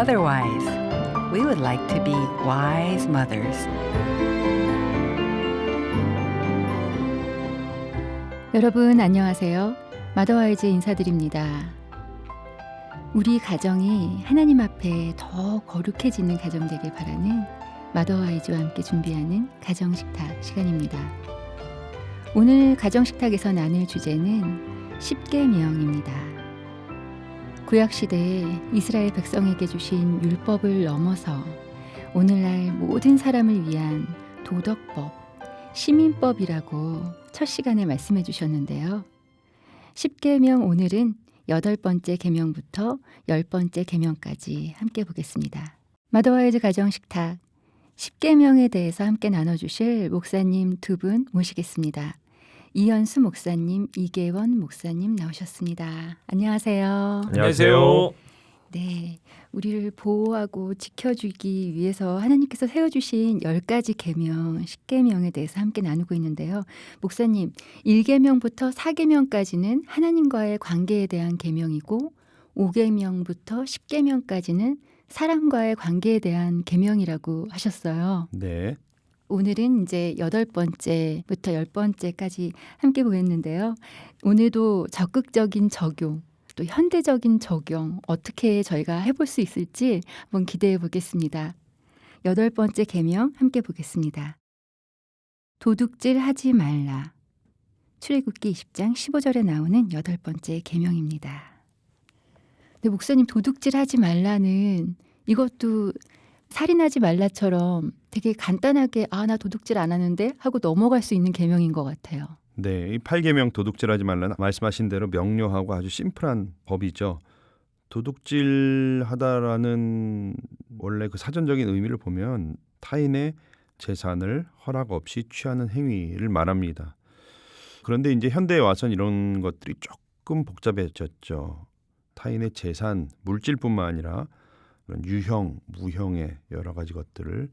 otherwise. We would like to be wise mothers. 여러분 안녕하세요. 마더와이즈 인사드립니다. 우리 가정이 하나님 앞에 더 거룩해지는 가정 되길 바라는 마더와이즈와 함께 준비하는 가정 식탁 시간입니다. 오늘 가정 식탁에서 나눌 주제는 십계명입니다. 구약 시대에 이스라엘 백성에게 주신 율법을 넘어서 오늘날 모든 사람을 위한 도덕법, 시민법이라고 첫 시간에 말씀해 주셨는데요. 10계명 오늘은 여덟 번째 계명부터 열 번째 계명까지 함께 보겠습니다. 마더와이즈 가정 식탁 10계명에 대해서 함께 나눠 주실 목사님 두 분 모시겠습니다. 이현수 목사님, 이계원 목사님 나오셨습니다. 안녕하세요. 안녕하세요. 네, 우리를 보호하고 지켜주기 위해서 하나님께서 세워주신 열 가지 계명, 십계명에 대해서 함께 나누고 있는데요. 목사님, 1계명부터 4계명까지는 하나님과의 관계에 대한 계명이고 5계명부터 10계명까지는 사람과의 관계에 대한 계명이라고 하셨어요. 네. 오늘은 이제 여덟 번째부터 열 번째까지 함께 보였는데요. 오늘도 적극적인 적용, 또 현대적인 적용 어떻게 저희가 해볼 수 있을지 한번 기대해 보겠습니다. 여덟 번째 계명 함께 보겠습니다. 도둑질 하지 말라. 출애굽기 20장 15절에 나오는 여덟 번째 계명입니다. 근데 목사님 도둑질 하지 말라는 이것도 살인하지 말라처럼 되게 간단하게 아 나 도둑질 안 하는데 하고 넘어갈 수 있는 계명인 것 같아요. 네, 이 8계명 도둑질하지 말라는 말씀하신 대로 명료하고 아주 심플한 법이죠. 도둑질하다라는 원래 그 사전적인 의미를 보면 타인의 재산을 허락 없이 취하는 행위를 말합니다. 그런데 이제 현대에 와서는 이런 것들이 조금 복잡해졌죠. 타인의 재산, 물질뿐만 아니라 그런 유형, 무형의 여러 가지 것들을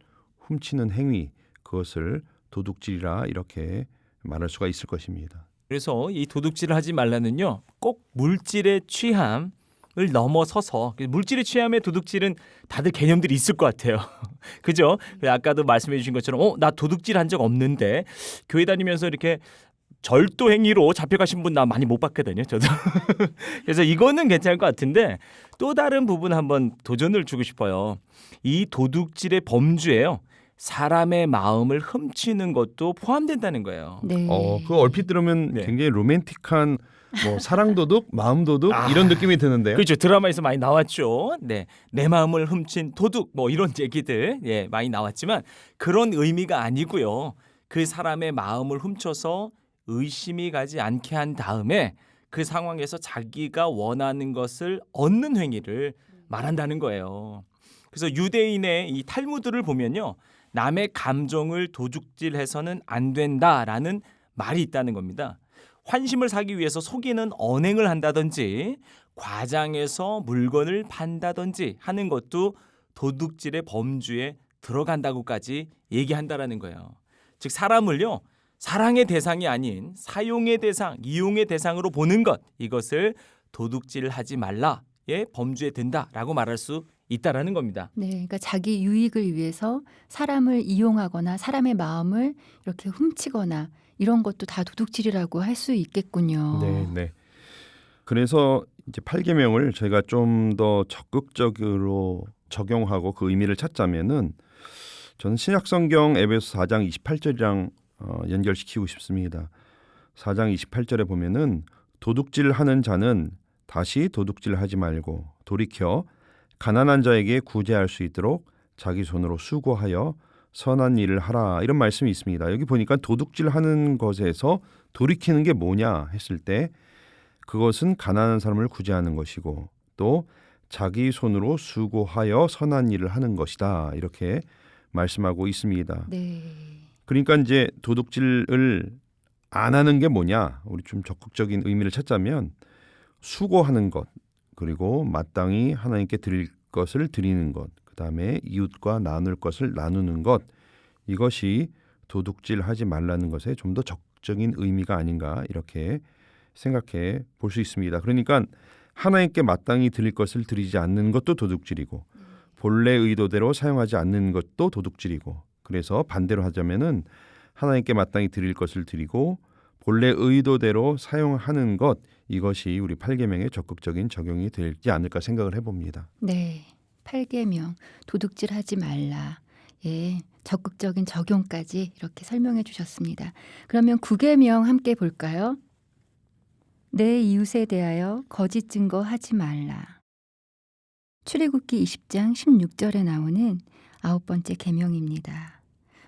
훔치는 행위, 그것을 도둑질이라 이렇게 말할 수가 있을 것입니다. 그래서 이 도둑질을 하지 말라는요. 꼭 물질의 취함을 넘어서서 물질의 취함의 도둑질은 다들 개념들이 있을 것 같아요. 그죠? 아까도 말씀해 주신 것처럼 어, 나 도둑질 한 적 없는데 교회 다니면서 이렇게 절도 행위로 잡혀가신 분 나 많이 못 봤거든요. 저도. 그래서 이거는 괜찮을 것 같은데 또 다른 부분 한번 도전을 주고 싶어요. 이 도둑질의 범주에요. 사람의 마음을 훔치는 것도 포함된다는 거예요. 네. 어, 그 얼핏 들으면 네. 굉장히 로맨틱한 뭐 사랑 도둑, 마음 도둑 아, 이런 느낌이 드는데요. 그렇죠. 드라마에서 많이 나왔죠. 네. 내 마음을 훔친 도둑 뭐 이런 얘기들 예, 많이 나왔지만 그런 의미가 아니고요. 그 사람의 마음을 훔쳐서 의심이 가지 않게 한 다음에 그 상황에서 자기가 원하는 것을 얻는 행위를 말한다는 거예요. 그래서 유대인의 이 탈무드를 보면요. 남의 감정을 도둑질해서는 안 된다라는 말이 있다는 겁니다. 환심을 사기 위해서 속이는 언행을 한다든지 과장해서 물건을 판다든지 하는 것도 도둑질의 범주에 들어간다고까지 얘기한다라는 거예요. 즉 사람을요 사랑의 대상이 아닌 사용의 대상, 이용의 대상으로 보는 것 이것을 도둑질하지 말라의 범주에 든다라고 말할 수 있다라는 겁니다. 네, 그러니까 자기 유익을 위해서 사람을 이용하거나 사람의 마음을 이렇게 훔치거나 이런 것도 다 도둑질이라고 할 수 있겠군요. 네, 네. 그래서 이제 8계명을 저희가 좀 더 적극적으로 적용하고 그 의미를 찾자면은 저는 신약 성경 에베소 4장 28절이랑 어, 연결시키고 싶습니다. 4장 28절에 보면은 도둑질하는 자는 다시 도둑질하지 말고 돌이켜 가난한 자에게 구제할 수 있도록 자기 손으로 수고하여 선한 일을 하라 이런 말씀이 있습니다. 여기 보니까 도둑질 하는 것에서 돌이키는 게 뭐냐 했을 때 그것은 가난한 사람을 구제하는 것이고 또 자기 손으로 수고하여 선한 일을 하는 것이다 이렇게 말씀하고 있습니다. 네. 그러니까 이제 도둑질을 안 하는 게 뭐냐? 우리 좀 적극적인 의미를 찾자면 수고하는 것 그리고 마땅히 하나님께 드릴 것을 드리는 것, 그 다음에 이웃과 나눌 것을 나누는 것 이것이 도둑질하지 말라는 것에 좀 더 적극적인 의미가 아닌가 이렇게 생각해 볼 수 있습니다. 그러니까 하나님께 마땅히 드릴 것을 드리지 않는 것도 도둑질이고 본래 의도대로 사용하지 않는 것도 도둑질이고 그래서 반대로 하자면은 하나님께 마땅히 드릴 것을 드리고 본래 의도대로 사용하는 것 이것이 우리 8계명의 적극적인 적용이 되지 않을까 생각을 해봅니다. 네. 8계명 도둑질 하지 말라. 예. 적극적인 적용까지 이렇게 설명해 주셨습니다. 그러면 9계명 함께 볼까요? 내 이웃에 대하여 거짓 증거하지 말라. 출애굽기 20장 16절에 나오는 아홉 번째 계명입니다.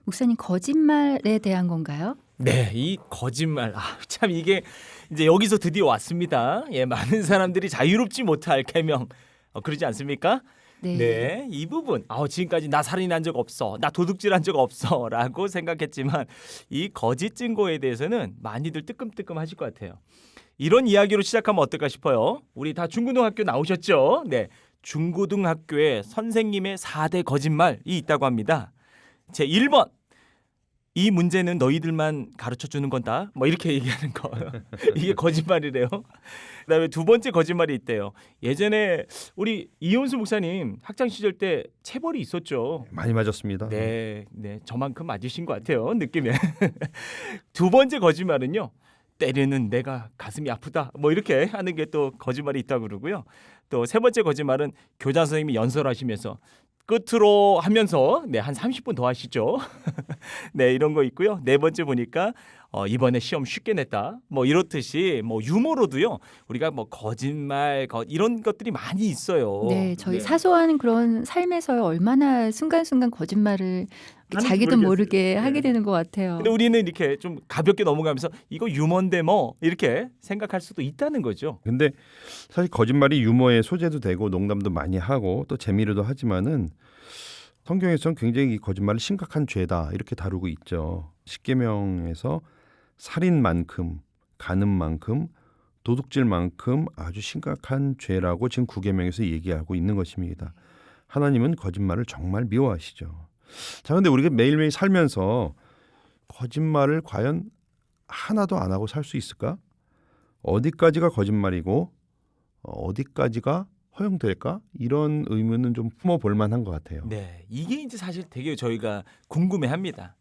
목사님 거짓말에 대한 건가요? 네, 이 거짓말. 아, 참 이게 이제 여기서 드디어 왔습니다. 예, 많은 사람들이 자유롭지 못할 계명. 어, 그러지 않습니까? 네. 이 부분. 아, 지금까지 나 살인한 적 없어. 나 도둑질한 적 없어라고 생각했지만 이 거짓 증거에 대해서는 많이들 뜨끔뜨끔 하실 것 같아요. 이런 이야기로 시작하면 어떨까 싶어요. 우리 다 중고등학교 나오셨죠? 네. 중고등학교에 선생님의 4대 거짓말이 있다고 합니다. 제 1번. 이 문제는 너희들만 가르쳐 주는 건다. 뭐 이렇게 얘기하는 거. 이게 거짓말이래요. 그다음에 두 번째 거짓말이 있대요. 예전에 우리 이혼수 목사님 학창 시절 때 체벌이 있었죠. 많이 맞았습니다. 네, 네, 저만큼 맞으신 것 같아요. 느낌에. 두 번째 거짓말은요. 때리는 내가 가슴이 아프다. 뭐 이렇게 하는 게 또 거짓말이 있다고 그러고요. 또 세 번째 거짓말은 교장 선생님이 연설하시면서 끝으로 하면서 네, 한 30분 더 하시죠. 네, 이런 거 있고요. 네 번째 보니까 어, 이번에 시험 쉽게 냈다. 뭐 이렇듯이 뭐 유머로도요. 우리가 뭐 거짓말 거, 이런 것들이 많이 있어요. 네, 저희 네. 사소한 그런 삶에서 얼마나 순간순간 거짓말을 자기도 모르겠어요. 모르게 하게 네. 되는 것 같아요. 근데 우리는 이렇게 좀 가볍게 넘어가면서 이거 유머인데 뭐 이렇게 생각할 수도 있다는 거죠. 근데 사실 거짓말이 유머의 소재도 되고 농담도 많이 하고 또 재미로도 하지만은 성경에서는 굉장히 이 거짓말을 심각한 죄다 이렇게 다루고 있죠. 십계명에서 살인만큼 가늠만큼 도둑질만큼 아주 심각한 죄라고 지금 구계명에서 얘기하고 있는 것입니다. 하나님은 거짓말을 정말 미워하시죠. 자, 근데 우리가 매일매일 살면서 거짓말을 과연 하나도 안 하고 살 수 있을까? 어디까지가 거짓말이고 어, 어디까지가 허용될까? 이런 의문은 좀 품어 볼 만한 것 같아요. 네, 이게 이제 사실 되게 저희가 궁금해 합니다.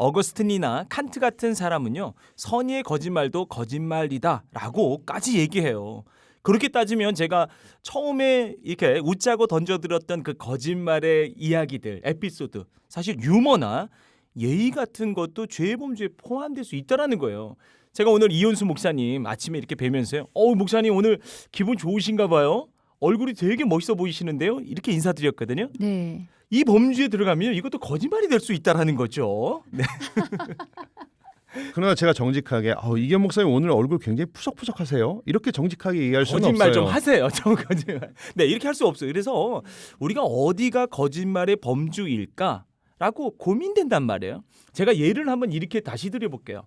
어거스틴이나 칸트 같은 사람은요 선의의 거짓말도 거짓말이다라고까지 얘기해요. 그렇게 따지면 제가 처음에 이렇게 웃자고 던져드렸던 그 거짓말의 이야기들, 에피소드, 사실 유머나 예의 같은 것도 죄의 범주에 포함될 수 있다라는 거예요. 제가 오늘 이현수 목사님 아침에 이렇게 뵈면서요. 어 목사님 오늘 기분 좋으신가 봐요. 얼굴이 되게 멋있어 보이시는데요. 이렇게 인사드렸거든요. 네. 이 범주에 들어가면 이것도 거짓말이 될 수 있다라는 거죠. 네. 그러나 제가 정직하게 어, 이견 목사님 오늘 얼굴 굉장히 푸석푸석하세요. 이렇게 정직하게 얘기할 수는 거짓말 없어요. 좀 하세요. 저 거짓말. 네, 이렇게 할 수 없어요. 그래서 우리가 어디가 거짓말의 범주일까라고 고민된단 말이에요. 제가 예를 한번 이렇게 다시 드려볼게요.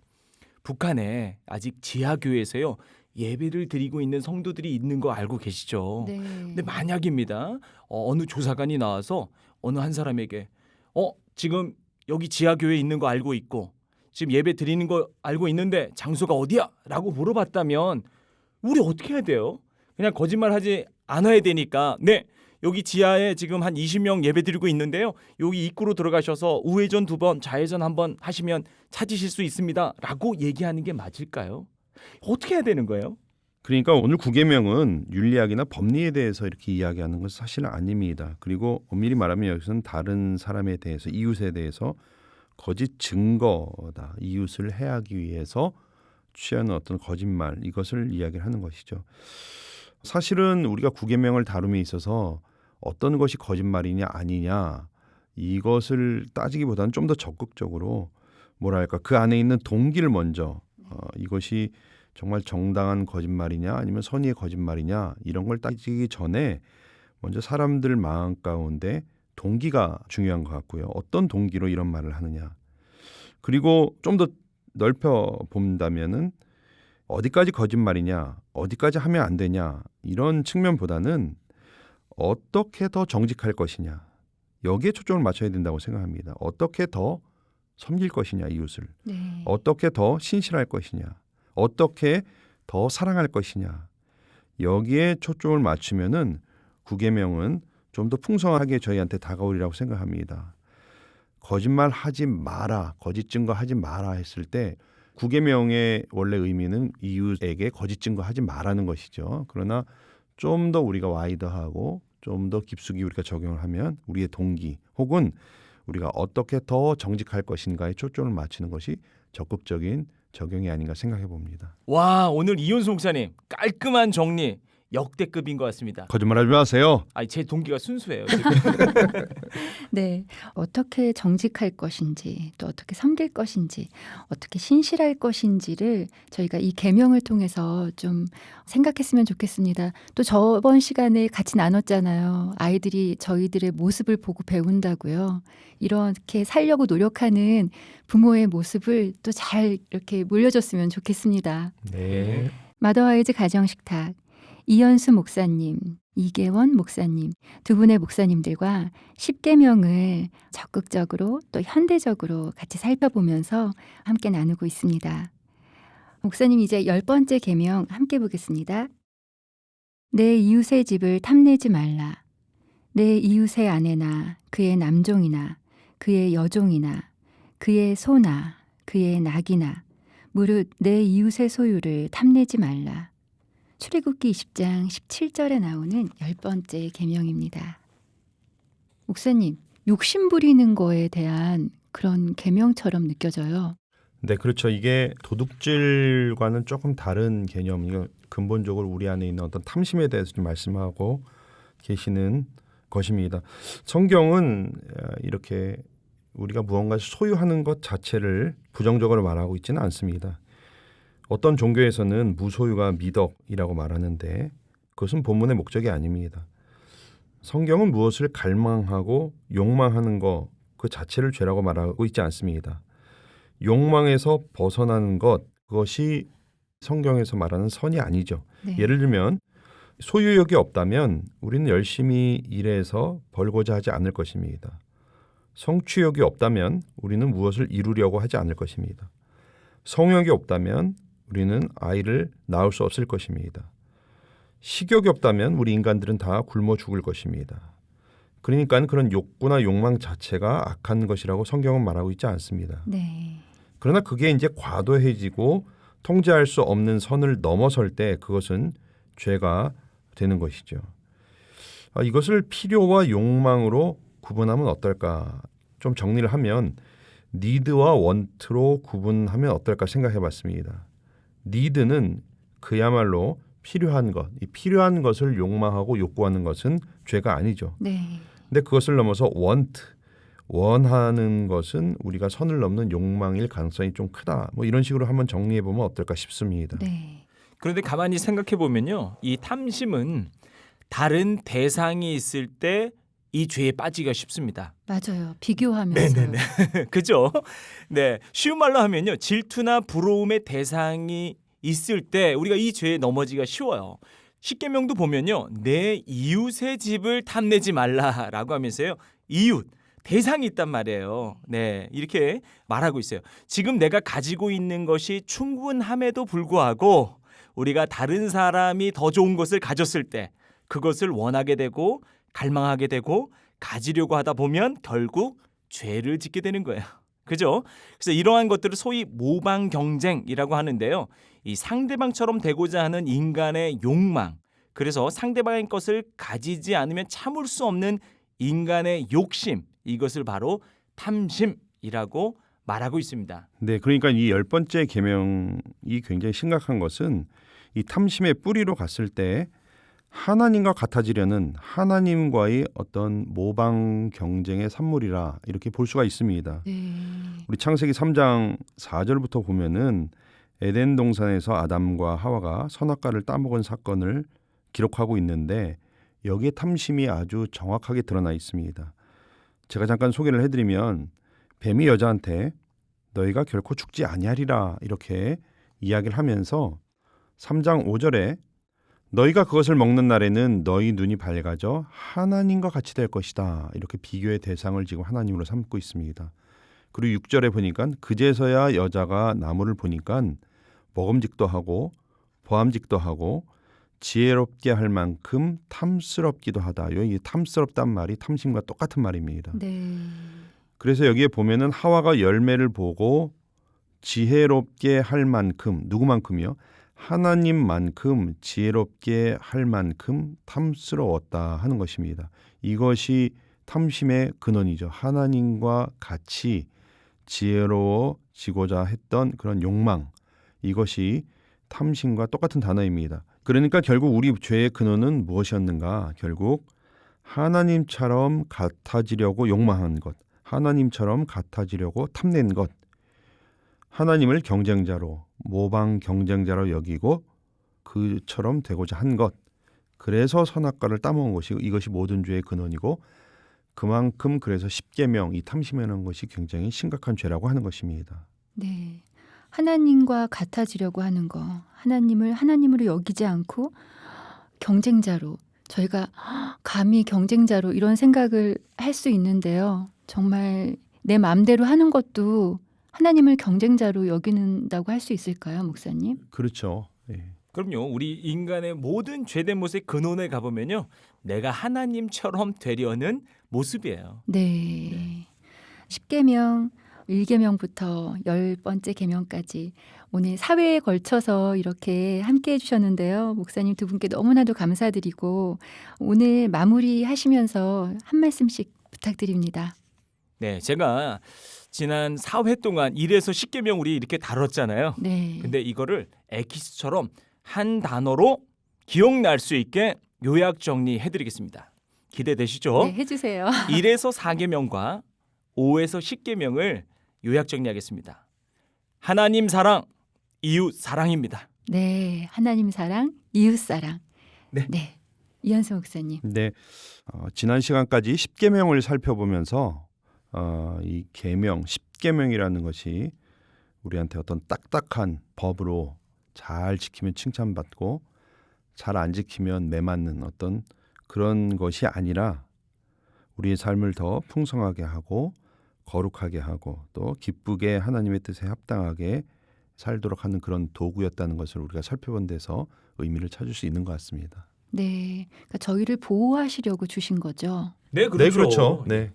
북한에 아직 지하교회에서요 예배를 드리고 있는 성도들이 있는 거 알고 계시죠? 네. 근데 만약입니다. 어, 어느 조사관이 나와서 어느 한 사람에게 어 지금 여기 지하 교회에 있는 거 알고 있고 지금 예배 드리는 거 알고 있는데 장소가 어디야?라고 물어봤다면 우리 어떻게 해야 돼요? 그냥 거짓말 하지 않아야 되니까 네 여기 지하에 지금 한 20명 예배 드리고 있는데요. 여기 입구로 들어가셔서 우회전 두 번, 좌회전 한 번 하시면 찾으실 수 있습니다.라고 얘기하는 게 맞을까요? 어떻게 해야 되는 거예요? 그러니까 오늘 구계명은 윤리학이나 법리에 대해서 이렇게 이야기하는 것은 사실은 아닙니다. 그리고 엄밀히 말하면 여기서는 다른 사람에 대해서 이웃에 대해서 거짓 증거다. 이웃을 해하기 위해서 취하는 어떤 거짓말 이것을 이야기를 하는 것이죠. 사실은 우리가 구계명을 다룸에 있어서 어떤 것이 거짓말이냐 아니냐 이것을 따지기보다는 좀 더 적극적으로 뭐랄까 그 안에 있는 동기를 먼저 어, 이것이 정말 정당한 거짓말이냐 아니면 선의의 거짓말이냐 이런 걸 따지기 전에 먼저 사람들 마음 가운데 동기가 중요한 것 같고요. 어떤 동기로 이런 말을 하느냐. 그리고 좀 더 넓혀 본다면은 어디까지 거짓말이냐, 어디까지 하면 안 되냐 이런 측면보다는 어떻게 더 정직할 것이냐 여기에 초점을 맞춰야 된다고 생각합니다. 어떻게 더 섬길 것이냐 이웃을 네. 어떻게 더 신실할 것이냐, 어떻게 더 사랑할 것이냐. 여기에 초점을 맞추면은 구계명은 좀 더 풍성하게 저희한테 다가오리라고 생각합니다. 거짓말 하지 마라, 거짓 증거 하지 마라 했을 때 구계명의 원래 의미는 이웃에게 거짓 증거 하지 말라는 것이죠. 그러나 좀 더 우리가 와이드하고 좀 더 깊숙이 우리가 적용을 하면 우리의 동기 혹은 우리가 어떻게 더 정직할 것인가에 초점을 맞추는 것이 적극적인 적용이 아닌가 생각해 봅니다. 와 오늘 이윤수 목사님 깔끔한 정리 역대급인 것 같습니다. 거짓말하지 마세요. 아니 제 동기가 순수해요. 네, 어떻게 정직할 것인지, 또 어떻게 섬길 것인지, 어떻게 신실할 것인지를 저희가 이 계명을 통해서 좀 생각했으면 좋겠습니다. 또 저번 시간에 같이 나눴잖아요. 아이들이 저희들의 모습을 보고 배운다고요. 이렇게 살려고 노력하는 부모의 모습을 또 잘 이렇게 물려줬으면 좋겠습니다. 네. 마더와이즈 가정식탁 이현수 목사님, 이계원 목사님 두 분의 목사님들과 십계명을 적극적으로 또 현대적으로 같이 살펴보면서 함께 나누고 있습니다. 목사님 이제 열 번째 계명 함께 보겠습니다. 내 이웃의 집을 탐내지 말라. 내 이웃의 아내나 그의 남종이나 그의 여종이나 그의 소나 그의 낙이나 무릇 내 이웃의 소유를 탐내지 말라. 출애굽기 20장 17절에 나오는 열 번째 계명입니다. 목사님, 욕심 부리는 거에 대한 그런 계명처럼 느껴져요. 네, 그렇죠. 이게 도둑질과는 조금 다른 개념. 이거 근본적으로 우리 안에 있는 어떤 탐심에 대해서 좀 말씀하고 계시는 것입니다. 성경은 어, 이렇게 우리가 무언가 소유하는 것 자체를 부정적으로 말하고 있지는 않습니다. 어떤 종교에서는 무소유가 미덕이라고 말하는데 그것은 본문의 목적이 아닙니다. 성경은 무엇을 갈망하고 욕망하는 것 그 자체를 죄라고 말하고 있지 않습니다. 욕망에서 벗어나는 것 그것이 성경에서 말하는 선이 아니죠. 네. 예를 들면 소유욕이 없다면 우리는 열심히 일해서 벌고자 하지 않을 것입니다. 성취욕이 없다면 우리는 무엇을 이루려고 하지 않을 것입니다. 성욕이 없다면 우리는 아이를 낳을 수 없을 것입니다. 식욕이 없다면 우리 인간들은 다 굶어 죽을 것입니다. 그러니까 그런 욕구나 욕망 자체가 악한 것이라고 성경은 말하고 있지 않습니다. 네. 그러나 그게 이제 과도해지고 통제할 수 없는 선을 넘어설 때 그것은 죄가 되는 것이죠. 아, 이것을 필요와 욕망으로 구분하면 어떨까? 좀 정리를 하면 니드와 원트로 구분하면 어떨까 생각해 봤습니다. 니드는 그야말로 필요한 것, 이 필요한 것을 욕망하고 욕구하는 것은 죄가 아니죠. 네. 근데 그것을 넘어서 want 원하는 것은 우리가 선을 넘는 욕망일 가능성이 좀 크다. 뭐 이런 식으로 한번 정리해 보면 어떨까 싶습니다. 네. 그런데 가만히 생각해 보면요, 이 탐심은 다른 대상이 있을 때 이 죄에 빠지기가 쉽습니다. 맞아요. 비교하면서. 그죠? 네. 쉬운 말로 하면요. 질투나 부러움의 대상이 있을 때 우리가 이 죄에 넘어지기가 쉬워요. 십계명도 보면요. 내 이웃의 집을 탐내지 말라라고 하면서요. 이웃 대상이 있단 말이에요. 네. 이렇게 말하고 있어요. 지금 내가 가지고 있는 것이 충분함에도 불구하고 우리가 다른 사람이 더 좋은 것을 가졌을 때 그것을 원하게 되고 갈망하게 되고 가지려고 하다 보면 결국 죄를 짓게 되는 거예요. 그죠? 그래서 이러한 것들을 소위 모방 경쟁이라고 하는데요. 이 상대방처럼 되고자 하는 인간의 욕망. 그래서 상대방의 것을 가지지 않으면 참을 수 없는 인간의 욕심. 이것을 바로 탐심이라고 말하고 있습니다. 네, 그러니까 이 열 번째 계명이 굉장히 심각한 것은 이 탐심의 뿌리로 갔을 때 하나님과 같아지려는 하나님과의 어떤 모방 경쟁의 산물이라 이렇게 볼 수가 있습니다. 네. 우리 창세기 3장 4절부터 보면은 에덴 동산에서 아담과 하와가 선악과를 따먹은 사건을 기록하고 있는데 여기에 탐심이 아주 정확하게 드러나 있습니다. 제가 잠깐 소개를 해드리면 뱀이 여자한테 너희가 결코 죽지 아니하리라 이렇게 이야기를 하면서 3장 5절에 너희가 그것을 먹는 날에는 너희 눈이 밝아져 하나님과 같이 될 것이다 이렇게 비교의 대상을 지금 하나님으로 삼고 있습니다. 그리고 6절에 보니까 그제서야 여자가 나무를 보니까 먹음직도 하고 보암직도 하고 지혜롭게 할 만큼 탐스럽기도 하다. 여기 탐스럽단 말이 탐심과 똑같은 말입니다. 네. 그래서 여기에 보면은 하와가 열매를 보고 지혜롭게 할 만큼 누구만큼이요? 하나님만큼 지혜롭게 할 만큼 탐스러웠다 하는 것입니다. 이것이 탐심의 근원이죠. 하나님과 같이 지혜로워지고자 했던 그런 욕망 이것이 탐심과 똑같은 단어입니다. 그러니까 결국 우리 죄의 근원은 무엇이었는가? 결국 하나님처럼 같아지려고 욕망한 것, 하나님처럼 같아지려고 탐낸 것, 하나님을 경쟁자로 모방 경쟁자로 여기고 그처럼 되고자 한 것. 그래서 선악과를 따먹은 것이 이것이 모든 죄의 근원이고 그만큼 그래서 십계명 이 탐심이라는 것이 굉장히 심각한 죄라고 하는 것입니다. 네. 하나님과 같아지려고 하는 거. 하나님을 하나님으로 여기지 않고 경쟁자로 저희가 감히 경쟁자로 이런 생각을 할 수 있는데요. 정말 내 마음대로 하는 것도 하나님을 경쟁자로 여기는다고 할 수 있을까요, 목사님? 그렇죠. 예. 그럼요. 우리 인간의 모든 죄된 모습의 근원에 가보면요. 내가 하나님처럼 되려는 모습이에요. 네. 10계명, 1계명부터 열 번째 계명까지 오늘 사회에 걸쳐서 이렇게 함께 해주셨는데요. 목사님 두 분께 너무나도 감사드리고 오늘 마무리 하시면서 한 말씀씩 부탁드립니다. 네, 제가 지난 4회 동안 1에서 10개명 우리 이렇게 다뤘잖아요. 네. 근데 이거를 에키스처럼 한 단어로 기억날 수 있게 요약 정리해 드리겠습니다. 기대되시죠? 네, 해주세요. 1에서 4계명과 5에서 10계명을 요약 정리하겠습니다. 하나님 사랑, 이웃 사랑입니다. 네, 하나님 사랑, 이웃 사랑. 네. 네. 이현수 목사님. 근데 어, 지난 시간까지 십계명을 살펴보면서 어, 이 계명, 십계명이라는 것이 우리한테 어떤 딱딱한 법으로 잘 지키면 칭찬받고 잘 안 지키면 매맞는 어떤 그런 것이 아니라 우리의 삶을 더 풍성하게 하고 거룩하게 하고 또 기쁘게 하나님의 뜻에 합당하게 살도록 하는 그런 도구였다는 것을 우리가 살펴본 데서 의미를 찾을 수 있는 것 같습니다. 네. 그러니까 저희를 보호하시려고 주신 거죠. 네, 네. 네.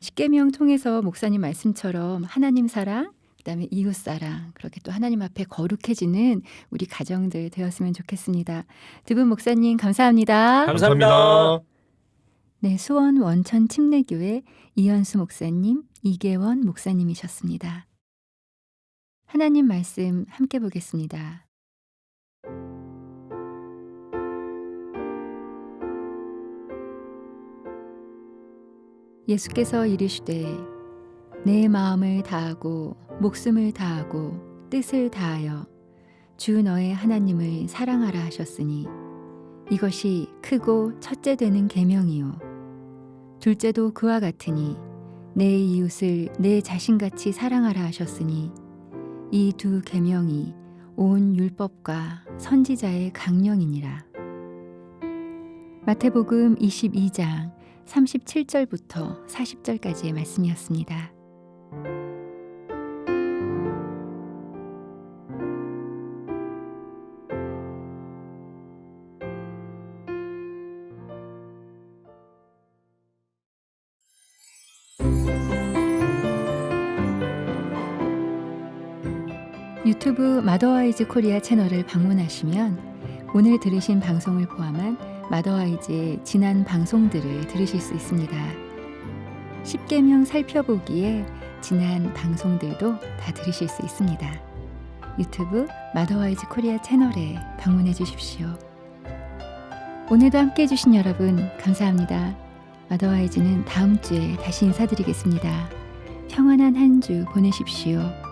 십계명 통해서 목사님 말씀처럼 하나님 사랑, 그다음에 이웃 사랑, 그렇게 또 하나님 앞에 거룩해지는 우리 가정들 되었으면 좋겠습니다. 두 분 목사님 감사합니다. 감사합니다. 네, 수원 원천 침례교회 이현수 목사님, 이계원 목사님이셨습니다. 하나님 말씀 함께 보겠습니다. 예수께서 이르시되 내 마음을 다하고 목숨을 다하고 뜻을 다하여 주 너의 하나님을 사랑하라 하셨으니 이것이 크고 첫째 되는 계명이요. 둘째도 그와 같으니 내 이웃을 내 자신같이 사랑하라 하셨으니 이 두 계명이 온 율법과 선지자의 강령이니라. 마태복음 22장 37절부터 40절까지의 말씀이었습니다. 유튜브 마더와이즈 코리아 채널을 방문하시면 오늘 들으신 방송을 포함한 마더와이즈의 지난 방송들을 들으실 수 있습니다. 10계명 살펴보기에 지난 방송들도 다 들으실 수 있습니다. 유튜브 마더와이즈 코리아 채널에 방문해 주십시오. 오늘도 함께 해주신 여러분 감사합니다. 마더와이즈는 다음 주에 다시 인사드리겠습니다. 평안한 한 주 보내십시오.